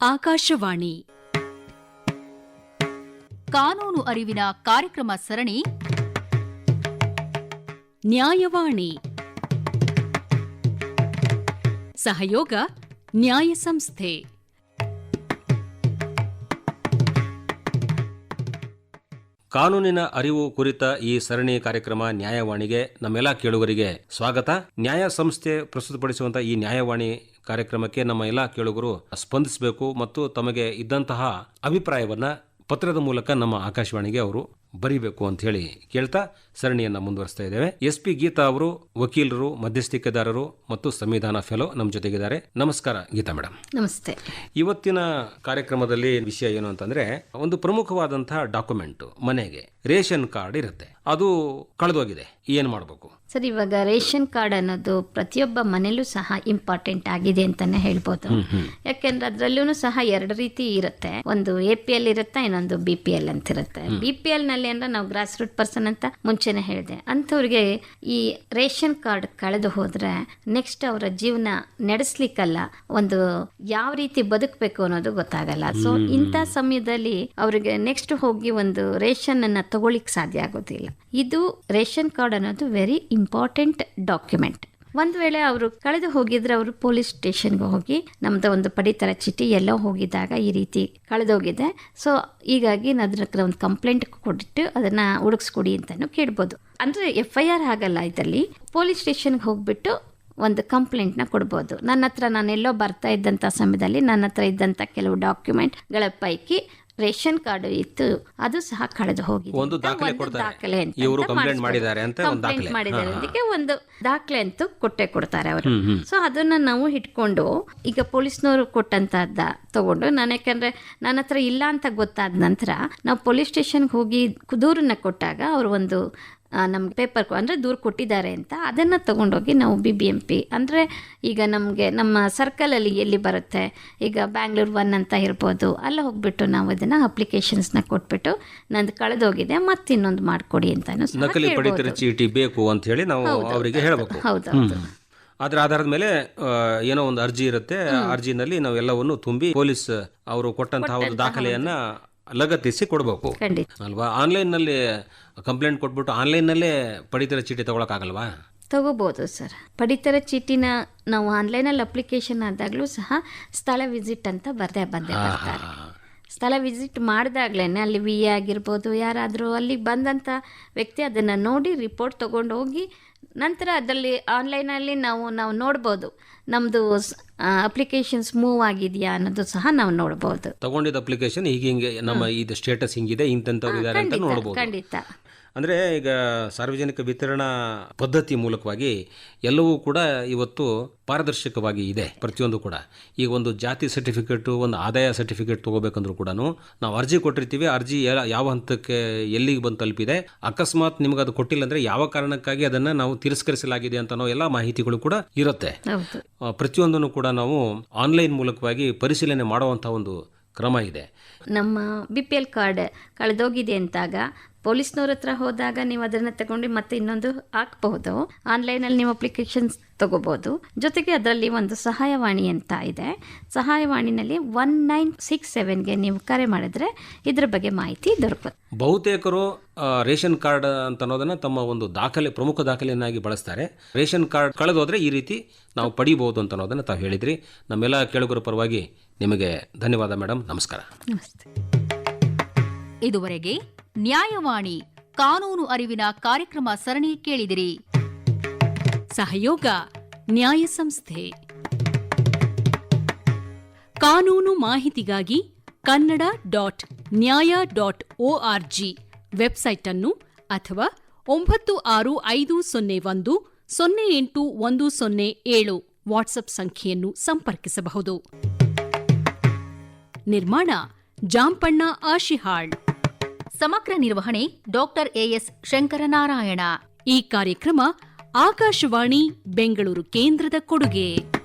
ಆಕಾಶವಾಣಿ. ಕಾನೂನು ಅರಿವಿನ ಕಾರ್ಯಕ್ರಮ ಸರಣಿ. ನ್ಯಾಯವಾಣಿ. ಸಹಯೋಗ, ನ್ಯಾಯ ಸಂಸ್ಥೆ. ಕಾನೂನಿನ ಅರಿವು ಕುರಿತ ಈ ಸರಣಿ ಕಾರ್ಯಕ್ರಮ ನ್ಯಾಯವಾಣಿಗೆ, ನಮ್ಮೆಲ್ಲ ಕೇಳುವರಿಗೆ ಸ್ವಾಗತ. ನ್ಯಾಯ ಸಂಸ್ಥೆ ಪ್ರಸ್ತುತಪಡಿಸುವಂತಹ ಈ ನ್ಯಾಯವಾಣಿ ಕಾರ್ಯಕ್ರಮಕ್ಕೆ ನಮ್ಮ ಎಲ್ಲ ಕೇಳುಗರು ಸ್ಪಂದಿಸಬೇಕು ಮತ್ತು ತಮಗೆ ಇದ್ದಂತಹ ಅಭಿಪ್ರಾಯವನ್ನು ಪತ್ರದ ಮೂಲಕ ನಮ್ಮ ಆಕಾಶವಾಣಿಗೆ ಅವರು ಬರೀಬೇಕು ಅಂತ ಹೇಳಿ ಕೇಳ್ತಾ ಸರಣಿಯನ್ನು ಮುಂದುವರಿಸ್ತಾ ಇದ್ದೇವೆ. ಎಸ್ ಪಿ ಗೀತಾ ಅವರು ವಕೀಲರು ಮಧ್ಯಸ್ಥಿಕೆದಾರರು ಮತ್ತು ಸಂವಿಧಾನ ಫೆಲೋ ನಮ್ಮ ಜೊತೆಗಿದ್ದಾರೆ. ನಮಸ್ಕಾರ ಗೀತಾ ಮೇಡಮ್ ನಮಸ್ತೆ. ಇವತ್ತಿನ ಕಾರ್ಯಕ್ರಮದಲ್ಲಿ ವಿಷಯ ಏನು ಅಂತಂದ್ರೆ ಒಂದು ಪ್ರಮುಖವಾದಂತಹ ಡಾಕ್ಯುಮೆಂಟ್ ಮನೆಗೆ ರೇಷನ್ ಕಾರ್ಡ್ ಇರುತ್ತೆ. ಅದು ಕಳೆದೋಗಿದೆ. ಏನು ಮಾಡಬೇಕು? ಸರ್ ಇವಾಗ ರೇಷನ್ ಕಾರ್ಡ್ ಅನ್ನೋದು ಪ್ರತಿಯೊಬ್ಬ ಮನೇಲೂ ಸಹ ಇಂಪಾರ್ಟೆಂಟ್ ಆಗಿದೆ ಅಂತಾನೆ ಹೇಳ್ಬೋದು. ಯಾಕೆಂದ್ರೆ ಅದರಲ್ಲೂ ಸಹ ಎರಡು ರೀತಿ ಇರುತ್ತೆ. ಒಂದು ಎ ಪಿ ಎಲ್ ಇರುತ್ತೆ ಇನ್ನೊಂದು ಬಿ ಪಿ ಎಲ್ ಅಂತ ಇರುತ್ತೆ ಬಿ ಪಿ ಎಲ್ನಲ್ಲಿ ಅಂದ್ರೆ ನಾವು ಗ್ರಾಸ್ ರೂಟ್ ಪರ್ಸನ್ ಅಂತ ಮುಂಚೆನೆ ಹೇಳಿದೆ. ಅಂಥವ್ರಿಗೆ ಈ ರೇಷನ್ ಕಾರ್ಡ್ ಕಳೆದು ಹೋದ್ರೆ ನೆಕ್ಸ್ಟ್ ಅವರ ಜೀವನ ನಡೆಸ್ಲಿಕ್ಕಲ್ಲ ಒಂದು ಯಾವ ರೀತಿ ಬದುಕಬೇಕು ಅನ್ನೋದು ಗೊತ್ತಾಗಲ್ಲ. ಸೊ ಇಂಥ ಸಮಯದಲ್ಲಿ ಅವರಿಗೆ ನೆಕ್ಸ್ಟ್ ಹೋಗಿ ಒಂದು ರೇಷನ್ ಅನ್ನ ತಗೊಳ್ಳಿಕ್ ಸಾಧ್ಯ ಆಗೋದಿಲ್ಲ. ಇದು ರೇಷನ್ ಕಾರ್ಡ್ ಅನ್ನೋದು ವೆರಿ ಇಂಪಾರ್ಟೆಂಟ್ ಡಾಕ್ಯುಮೆಂಟ್ ಒಂದು ವೇಳೆ ಅವರು ಕಳೆದು ಹೋಗಿದ್ರೆ ಅವರು ಪೊಲೀಸ್ ಸ್ಟೇಷನ್ಗೆ ಹೋಗಿ ನಮ್ದು ಒಂದು ಪಡಿತರ ಚೀಟಿ ಎಲ್ಲೋ ಹೋಗಿದ್ದಾಗ ಈ ರೀತಿ ಕಳೆದೋಗಿದೆ ಸೊ ಹೀಗಾಗಿ ಅದಕ್ಕೆ ಒಂದು ಕಂಪ್ಲೇಂಟ್ ಕೊಟ್ಟು ಅದನ್ನ ಹುಡುಕ್ಸ್ಕೊಡಿ ಅಂತಾನು ಕೇಳ್ಬೋದು. ಅಂದ್ರೆ ಎಫ್ ಐ ಆರ್ ಆಗಲ್ಲ ಇದರಲ್ಲಿ ಪೊಲೀಸ್ ಸ್ಟೇಷನ್ಗೆ ಹೋಗ್ಬಿಟ್ಟು ಒಂದು ಕಂಪ್ಲೇಂಟ್ನ ಕೊಡ್ಬೋದು. ನನ್ನ ಹತ್ರ ನಾನೆಲ್ಲೋ ಬರ್ತಾ ಇದ್ದಂಥ ಸಮಯದಲ್ಲಿ ನನ್ನ ಹತ್ರ ಇದ್ದಂಥ ಕೆಲವು ಡಾಕ್ಯುಮೆಂಟ್ಗಳ ಪೈಕಿ ರೇಷನ್ ಕಾರ್ಡ್ ಇತ್ತು ಅದು ಸಹ ಕಳೆದು ಹೋಗಿದೆ ಒಂದು ದಾಖಲೆ ಇವ್ರು ಮಾಡಿಸ್ಬೋದು. ಮಾಡಿದ್ದಾರೆ ಅಂತ ಒಂದು ದಾಖಲೆ. ಮಾಡಿದ್ದಾರೆ. ಅದಕ್ಕೆ ಒಂದು ದಾಖಲೆ ಅಂತೂ ಕೊಟ್ಟೆ ಕೊಡ್ತಾರೆ ಅವರು ಸೊ ಅದನ್ನ ನಾವು ಇಟ್ಕೊಂಡು ಈಗ ಪೊಲೀಸ್ನವರು ಕೊಟ್ಟಂತಹದ್ದ ತಗೊಂಡು ನಾನು ಯಾಕಂದ್ರೆ ನನ್ನ ಹತ್ರ ಇಲ್ಲ ಅಂತ ಗೊತ್ತಾದ ನಂತರ ನಾವು ಪೊಲೀಸ್ ಸ್ಟೇಷನ್ಗೆ ಹೋಗಿ ದೂರನ್ನ ಕೊಟ್ಟಾಗ ಅವರು ಒಂದು ನಮ್ಗೆ ಪೇಪರ್ ಅಂದ್ರೆ ದೂರು ಕೊಟ್ಟಿದ್ದಾರೆ ಅಂತ ಅದನ್ನ ತಗೊಂಡೋಗಿ ನಾವು ಬಿ ಬಿ ಎಂ ಪಿ ಅಂದರೆ ಈಗ ನಮಗೆ ನಮ್ಮ ಸರ್ಕಲ್ ಅಲ್ಲಿ ಎಲ್ಲಿ ಬರುತ್ತೆ ಈಗ ಬ್ಯಾಂಗ್ಳೂರ್ ಒನ್ ಅಂತ ಇರ್ಬೋದು ಅಲ್ಲ ಹೋಗ್ಬಿಟ್ಟು ನಾವು ಅದನ್ನು ಅಪ್ಲಿಕೇಶನ್ಸ್ನ ಕೊಟ್ಬಿಟ್ಟು ನಂದು ಕಳೆದೋಗಿದೆ ಮತ್ತೆ ಇನ್ನೊಂದು ಮಾಡಿಕೊಡಿ ಅಂತ ನಕಲಿ ಪಡಿತರ ಚೀಟಿ ಬೇಕು ಅಂತ ಹೇಳಿ ನಾವು ಅವರಿಗೆ ಹೇಳಬೇಕು. ಹೌದು ಅದರ ಆಧಾರದ ಮೇಲೆ ಏನೋ ಒಂದು ಅರ್ಜಿ ಇರುತ್ತೆ ಅರ್ಜಿನಲ್ಲಿ ನಾವು ಎಲ್ಲವನ್ನು ತುಂಬಿ ಪೊಲೀಸ್ ಅವರು ಕೊಟ್ಟಂತಹ ಒಂದು ದಾಖಲೆಯನ್ನ ಲಗತ್ತಿಸಿ ಕೊಡಬೇಕು. ಅಲ್ವಾ? ಆನ್ಲೈನ್ನಲ್ಲಿ ಕಂಪ್ಲೇಂಟ್ ಕೊಟ್ಬಿಟ್ಟು ಆನ್ಲೈನ್ ನಲ್ಲೇ ಪಡಿತರ ಚೀಟಿ ತಗೊಳಕ್ ಆಗಲ್ವಾ ತಗೋಬೋದು ಸರ್. ಪಡಿತರ ಚೀಟಿನ ನಾವು ಆನ್ಲೈನಲ್ಲಿ ಅಪ್ಲಿಕೇಶನ್ ಆದಾಗಲೂ ಸಹ ಸ್ಥಳ ವಿಸಿಟ್ ಅಂತ ಬರ್ದೇ ಬಂದೇ ಬರ್ತಾರೆ. ಸ್ಥಳ ವಿಸಿಟ್ ಮಾಡಿದಾಗಲೇ ಅಲ್ಲಿ ವಿ ಎ ಆಗಿರ್ಬೋದು ಯಾರಾದರೂ ಅಲ್ಲಿಗೆ ಬಂದಂಥ ವ್ಯಕ್ತಿ ಅದನ್ನು ನೋಡಿ ರಿಪೋರ್ಟ್ ತೊಗೊಂಡು ಹೋಗಿ ನಂತರ ಅದರಲ್ಲಿ ಆನ್ಲೈನಲ್ಲಿ ನಾವು ನಾವು ನೋಡ್ಬೋದು. ನಮ್ಮದು ಅಪ್ಲಿಕೇಶನ್ಸ್ ಮೂವ್ ಆಗಿದೆಯಾ ಅನ್ನೋದು ಸಹ ನಾವು ನೋಡ್ಬೋದು. ತಗೊಂಡಿದ್ದ ಅಪ್ಲಿಕೇಶನ್ ಈಗ ಹಿಂಗೆ ನಮ್ಮ ಇದು ಸ್ಟೇಟಸ್ ಹಿಂಗಿದೆ ಇಂಥವ್ರು ಇದ್ದಾರೆ ಅಂತ ನೋಡ್ಬೋದು. ಖಂಡಿತ. ಅಂದರೆ ಈಗ ಸಾರ್ವಜನಿಕ ವಿತರಣಾ ಪದ್ಧತಿ ಮೂಲಕವಾಗಿ ಎಲ್ಲವೂ ಕೂಡ ಇವತ್ತು ಪಾರದರ್ಶಕವಾಗಿ ಇದೆ ಪ್ರತಿಯೊಂದು ಕೂಡ. ಈಗ ಒಂದು ಜಾತಿ ಸರ್ಟಿಫಿಕೇಟು ಒಂದು ಆದಾಯ ಸರ್ಟಿಫಿಕೇಟ್ ತಗೋಬೇಕಂದ್ರೂ ಕೂಡ ನಾವು ಅರ್ಜಿ ಕೊಟ್ಟಿರ್ತೀವಿ ಅರ್ಜಿ ಯಾವ ಹಂತಕ್ಕೆ ಎಲ್ಲಿಗೆ ಬಂದು ತಲುಪಿದೆ ಅಕಸ್ಮಾತ್ ನಿಮ್ಗೆ ಅದು ಕೊಟ್ಟಿಲ್ಲ ಅಂದರೆ ಯಾವ ಕಾರಣಕ್ಕಾಗಿ ಅದನ್ನು ನಾವು ತಿರಸ್ಕರಿಸಲಾಗಿದೆ ಅಂತ ನಾವು ಎಲ್ಲ ಮಾಹಿತಿಗಳು ಕೂಡ ಇರುತ್ತೆ. ಪ್ರತಿಯೊಂದನ್ನು ಕೂಡ ನಾವು ಆನ್ಲೈನ್ ಮೂಲಕವಾಗಿ ಪರಿಶೀಲನೆ ಮಾಡುವಂಥ ಒಂದು ಕ್ರಮ ಇದೆ. ನಮ್ಮ ಬಿ ಪಿ ಎಲ್ ಕಾರ್ಡ್ ಕಳೆದೋಗಿದೆ ಅಂತಾಗ ಪೊಲೀಸ್ನವ್ರ ಹತ್ರ ಹೋದಾಗ ನೀವು ಅದನ್ನು ತಗೊಂಡು ಮತ್ತೆ ಇನ್ನೊಂದು ಹಾಕ್ಬಹುದು. ಆನ್ಲೈನಲ್ಲಿ ನೀವು ಅಪ್ಲಿಕೇಶನ್ಸ್ ತಗೋಬಹುದು. ಜೊತೆಗೆ ಅದರಲ್ಲಿ ಒಂದು ಸಹಾಯವಾಣಿ ಅಂತ ಇದೆ. ಸಹಾಯವಾಣಿನಲ್ಲಿ ಒನ್ ನೈನ್ ಸಿಕ್ಸ್ ಸೆವೆನ್ಗೆ ನೀವು ಕರೆ ಮಾಡಿದ್ರೆ ಇದ್ರ ಬಗ್ಗೆ ಮಾಹಿತಿ ದೊರಕುತ್ತೆ ಬಹುತೇಕರು ರೇಷನ್ ಕಾರ್ಡ್ ಅಂತ ಅನ್ನೋದನ್ನ ತಮ್ಮ ಒಂದು ದಾಖಲೆ ಪ್ರಮುಖ ದಾಖಲೆಯನ್ನಾಗಿ ಬಳಸ್ತಾರೆ. ರೇಷನ್ ಕಾರ್ಡ್ ಕಳೆದೋದ್ರೆ ಈ ರೀತಿ ನಾವು ಪಡಿಬಹುದು ಅಂತ ಅನ್ನೋದನ್ನ ತಾವು ಹೇಳಿದ್ರಿ. ನಮ್ಮೆಲ್ಲ ಕೇಳುಗರ ಪರವಾಗಿ ನಿಮಗೆ ಧನ್ಯವಾದ ಮೇಡಮ್ ನಮಸ್ಕಾರ. ಇದುವರೆಗೆ ನ್ಯಾಯವಾಣಿ ಕಾನೂನು ಅರಿವಿನ ಕಾರ್ಯಕ್ರಮ ಸರಣಿ ಕೇಳಿದಿರಿ. ಸಹಯೋಗ ನ್ಯಾಯ ಸಂಸ್ಥೆ. ಕಾನೂನು ಮಾಹಿತಿಗಾಗಿ Kannada dot nyaya dot org website ಅನ್ನು ಅಥವಾ ಒಂಬತ್ತು ಆರು ಐದು ಸೊನ್ನೆ ಒಂದು ಸೊನ್ನೆ ಎಂಟು ಒಂದು ಸೊನ್ನೆ ಏಳು ವಾಟ್ಸಪ್ ಸಂಖ್ಯೆಯನ್ನು ಸಂಪರ್ಕಿಸಬಹುದು. ನಿರ್ಮಾಣ ಜಾಂಪಣ್ಣ ಆಶಿಹಾಳ್. ಸಮಗ್ರ ನಿರ್ವಹಣೆ ಡಾಕ್ಟರ್ ಎಎಸ್ ಶಂಕರನಾರಾಯಣ. ಈ ಕಾರ್ಯಕ್ರಮ ಆಕಾಶವಾಣಿ ಬೆಂಗಳೂರು ಕೇಂದ್ರದ ಕೊಡುಗೆ.